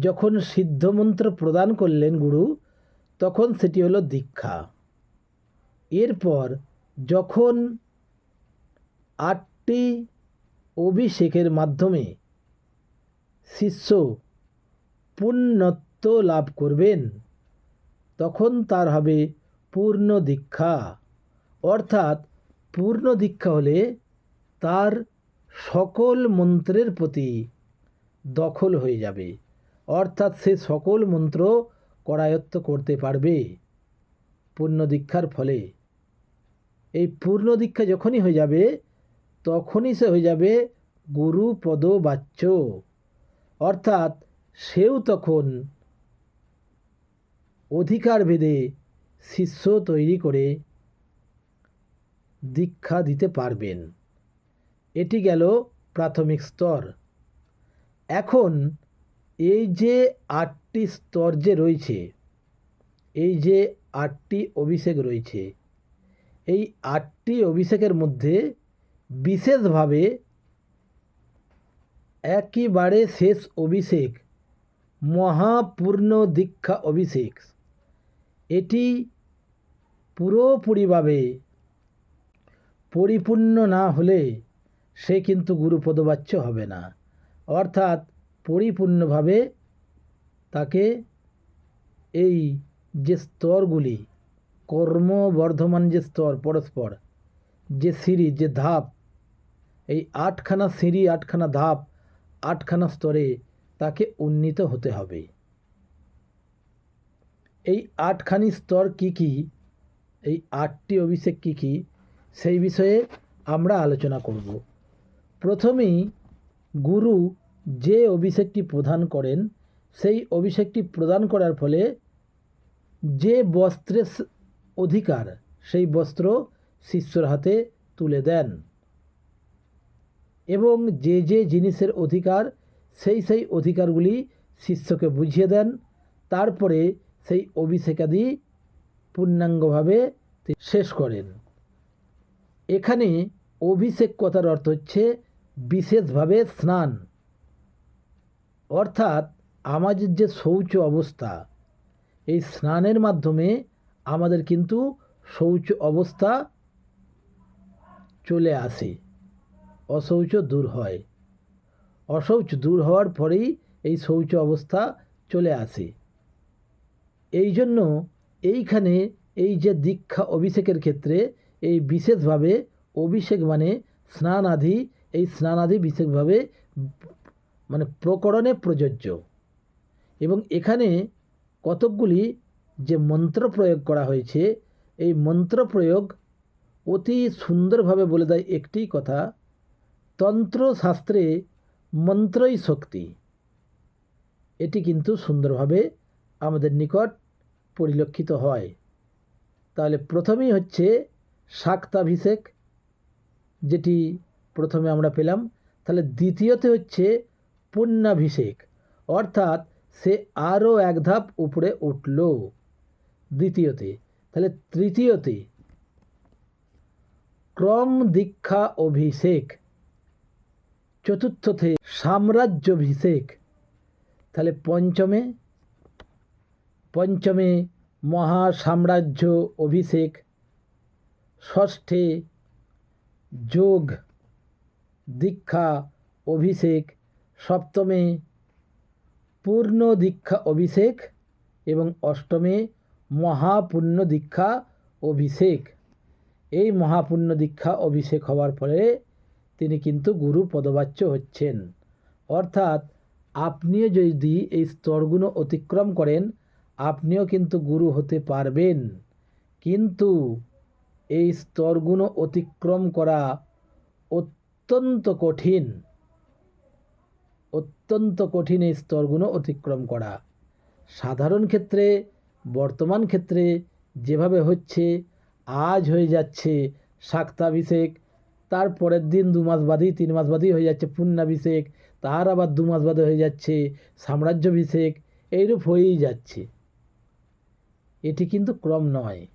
যখন সিদ্ধমন্ত্র প্রদান করলেন গুরু, তখন সেটি হলো দীক্ষা। এরপর যখন আটটি অভিষেকের মাধ্যমে শিষ্য পুণ্যত্ব লাভ করবেন, তখন তার হবে পূর্ণ দীক্ষা। অর্থাৎ পূর্ণ দীক্ষা হলে তার সকল মন্ত্রের প্রতি দখল হয়ে যাবে। অর্থাৎ সে সকল মন্ত্র করায়ত্ত করতে পারবে। পূর্ণ দীক্ষার ফলে। এই পূর্ণ দীক্ষা যখনই হয়ে যাবে, তখনই সে হয়ে যাবে গুরু পদ বাচ্য অর্থাৎ সেও তখন অধিকার ভেদে শিষ্য তৈরি করে দীক্ষা দিতে পারবেন। এটি গেল প্রাথমিক স্তর। এখন এই যে আটটি স্তর যে রয়েছে, এই যে আটটি অভিষেক রয়েছে, এই আটটি অভিষেকের মধ্যে বিশেষভাবে একেবারে শেষ অভিষেক মহাপূর্ণ দীক্ষা অভিষেক। এটি পুরোপুরিভাবে পরিপূর্ণ না হলে সে কিন্তু গুরুপদবাচ্য হবে না। অর্থাৎ পরিপূর্ণভাবে তাকে এই যে স্তরগুলি, কর্মবর্ধমান যে স্তর, পরস্পর, যে সিঁড়ি, যে ধাপ, এই আটখানা সিঁড়ি, আটখানা ধাপ, আটখানা স্তরে তাকে উন্নীত হতে হবে। এই আটখানি স্তর কি কি? এই আটটি অভিষেক কি কি? সেই বিষয়ে আমরা আলোচনা করব। প্রথমেই গুরু যে অভিষেকটি প্রদান করেন, সেই অভিষেকটি প্রদান করার ফলে যে বস্ত্রের অধিকার, সেই বস্ত্র শিষ্যর হাতে তুলে দেন। এবং যে যে জিনিসের অধিকার, সেই সেই অধিকারগুলি শিষ্যকে বুঝিয়ে দেন। তারপরে সেই অভিষেকাদি পূর্ণাঙ্গভাবে শেষ করেন। এখানে অভিষেক কথার অর্থ হচ্ছে বিশেষভাবে স্নান। অর্থাৎ আমাদের যে শৌচ অবস্থা, এই স্নানের মাধ্যমে আমাদের কিন্তু শৌচ অবস্থা চলে আসে, অশৌচ দূর হয়। অশৌচ দূর হওয়ার পরেই এই শৌচ অবস্থা চলে আসে। এই জন্য এইখানে এই যে দীক্ষা অভিষেকের ক্ষেত্রে এই বিশেষভাবে অভিষেক মানে স্নান আদি এই স্নান আদি বিশেষভাবে মানে প্রকরণে প্রযোজ্য। এবং এখানে কতকগুলি যে মন্ত্র প্রয়োগ করা হয়েছে, এই মন্ত্র প্রয়োগ অতি সুন্দরভাবে বলে দেয় একটি কথা, তন্ত্রশাস্ত্রে মন্ত্রই শক্তি। এটি কিন্তু সুন্দরভাবে আমাদের নিকট পরিলক্ষিত হয়। তাহলে প্রথমেই হচ্ছে শাক্তাভিষেক, যেটি প্রথমে আমরা পেলাম। তাহলে দ্বিতীয়তে হচ্ছে পুণ্যাভিষেক অর্থাৎ সে আরও এক ধাপ উপরে উঠল। দ্বিতীয়তে, তাহলে তৃতীয়তে, ক্রম দীক্ষা অভিষেক। চতুর্থতে সাম্রাজ্যভিষেক তাহলে পঞ্চমে পঞ্চমে মহাসাম্রাজ্য অভিষেক। ষষ্ঠে, যোগ দীক্ষা অভিষেক। সপ্তমে পূর্ণ দীক্ষা অভিষেক এবং অষ্টমে মহাপুণ্য দীক্ষা অভিষেক। এই মহাপূর্ণ দীক্ষা অভিষেক হওয়ার ফলে তিনি কিন্তু গুরু পদবাচ্য হচ্ছেন। অর্থাৎ আপনিও যদি এই স্তরগুলো অতিক্রম করেন, আপনিও কিন্তু গুরু হতে পারবেন। কিন্তু এই স্তরগুলো অতিক্রম করা অত্যন্ত কঠিন। অত্যন্ত কঠিন এই স্তরগুলো অতিক্রম করা। সাধারণ ক্ষেত্রে, বর্তমান ক্ষেত্রে যেভাবে হচ্ছে, আজ হয়ে যাচ্ছে শাক্তাভিষেক, তার পরের দিন দু মাস বাদেই, তিন মাস বাদেই হয়ে যাচ্ছে পুণ্যাভিষেক, তার আবার দু মাস বাদে হয়ে যাচ্ছে সাম্রাজ্যাভিষেক, এইরূপ হয়েই যাচ্ছে। এটি কিন্তু ক্রম নয়।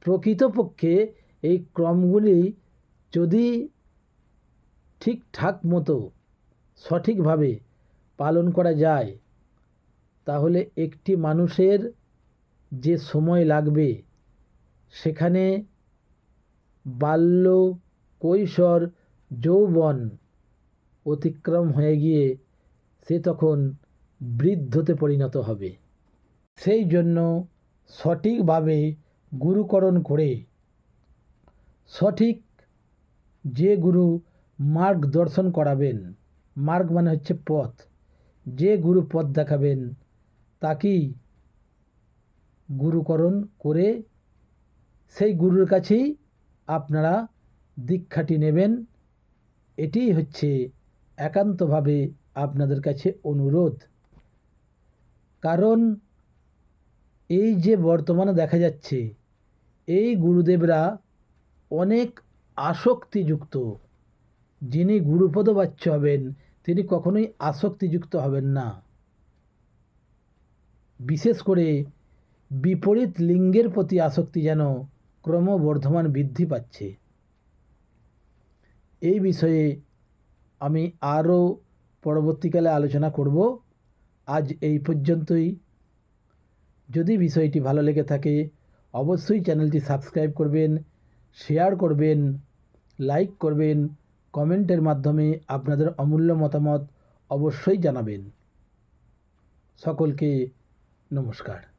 প্রকৃতপক্ষে এই ক্রমগুলি যদি ঠিকঠাক মতো সঠিকভাবে পালন করা যায়, তাহলে একটি মানুষের যে সময় লাগবে, সেখানে বাল্য কৈশোর যৌবন অতিক্রম হয়ে গিয়ে সে তখন বৃদ্ধতে পরিণত হবে। সেই জন্য সঠিকভাবে গুরুকরণ করে সঠিক যে গুরু মার্গদর্শন করাবেন। মার্গ মানে হচ্ছে পথ। যে গুরু পথ দেখাবেন, তাকেই গুরুকরণ করে সেই গুরুর কাছেই আপনারা দীক্ষাটি নেবেন। এটিই হচ্ছে একান্তভাবে আপনাদের কাছে অনুরোধ। কারণ এই যে বর্তমানে দেখা যাচ্ছে, এই গুরুদেবরা অনেক আসক্তিযুক্ত। যিনি গুরুপদ গুরুপদবাচ্য হবেন, তিনি কখনোই আসক্তিযুক্ত হবেন না। বিশেষ করে বিপরীত লিঙ্গের প্রতি আসক্তি যেন ক্রমবর্ধমান বৃদ্ধি পাচ্ছে। এই বিষয়ে আমি আরও পরবর্তীকালে আলোচনা করব। আজ এই পর্যন্তই। যদি বিষয়টি ভালো লেগে থাকে, অবশ্যই চ্যানেলটি সাবস্ক্রাইব করবেন, শেয়ার করবেন, লাইক করবেন কমেন্টের মাধ্যমে আপনাদের অমূল্য মতামত অবশ্যই জানাবেন। সকলকে নমস্কার।